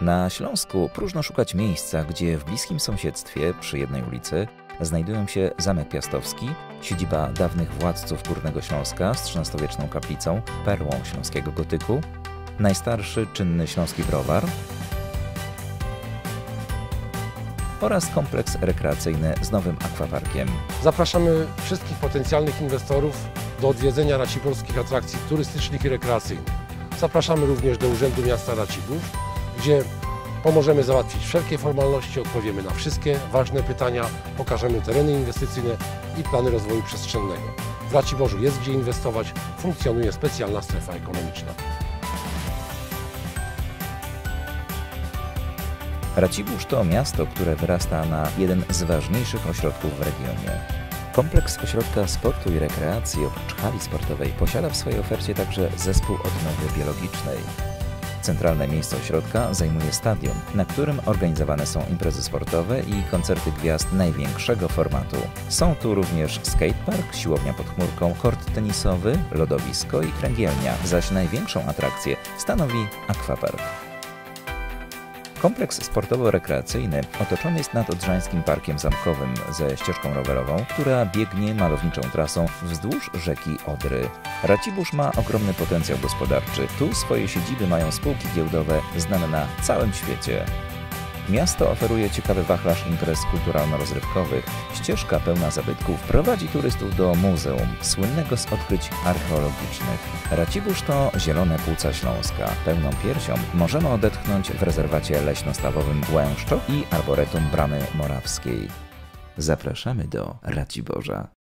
Na Śląsku próżno szukać miejsca, gdzie w bliskim sąsiedztwie, przy jednej ulicy, znajdują się Zamek Piastowski, siedziba dawnych władców Górnego Śląska z XIII-wieczną kaplicą, perłą śląskiego gotyku, najstarszy czynny śląski browar oraz kompleks rekreacyjny z nowym akwaparkiem. Zapraszamy wszystkich potencjalnych inwestorów do odwiedzenia raciborskich atrakcji turystycznych i rekreacyjnych. Zapraszamy również do Urzędu Miasta Racibórz, gdzie pomożemy załatwić wszelkie formalności, odpowiemy na wszystkie ważne pytania, pokażemy tereny inwestycyjne i plany rozwoju przestrzennego. W Raciborzu jest gdzie inwestować, funkcjonuje specjalna strefa ekonomiczna. Racibórz to miasto, które wyrasta na jeden z ważniejszych ośrodków w regionie. Kompleks Ośrodka Sportu i Rekreacji oprócz hali sportowej posiada w swojej ofercie także zespół odnowy biologicznej. Centralne miejsce ośrodka zajmuje stadion, na którym organizowane są imprezy sportowe i koncerty gwiazd największego formatu. Są tu również skatepark, siłownia pod chmurką, kort tenisowy, lodowisko i kręgielnia, zaś największą atrakcję stanowi akwapark. Kompleks sportowo-rekreacyjny otoczony jest nad Odrzańskim Parkiem Zamkowym ze ścieżką rowerową, która biegnie malowniczą trasą wzdłuż rzeki Odry. Racibórz ma ogromny potencjał gospodarczy. Tu swoje siedziby mają spółki giełdowe znane na całym świecie. Miasto oferuje ciekawy wachlarz imprez kulturalno-rozrywkowych. Ścieżka pełna zabytków prowadzi turystów do muzeum, słynnego z odkryć archeologicznych. Racibórz to zielone płuca Śląska. Pełną piersią możemy odetchnąć w rezerwacie leśno-stawowym Łęszczok i Arboretum Bramy Morawskiej. Zapraszamy do Raciborza.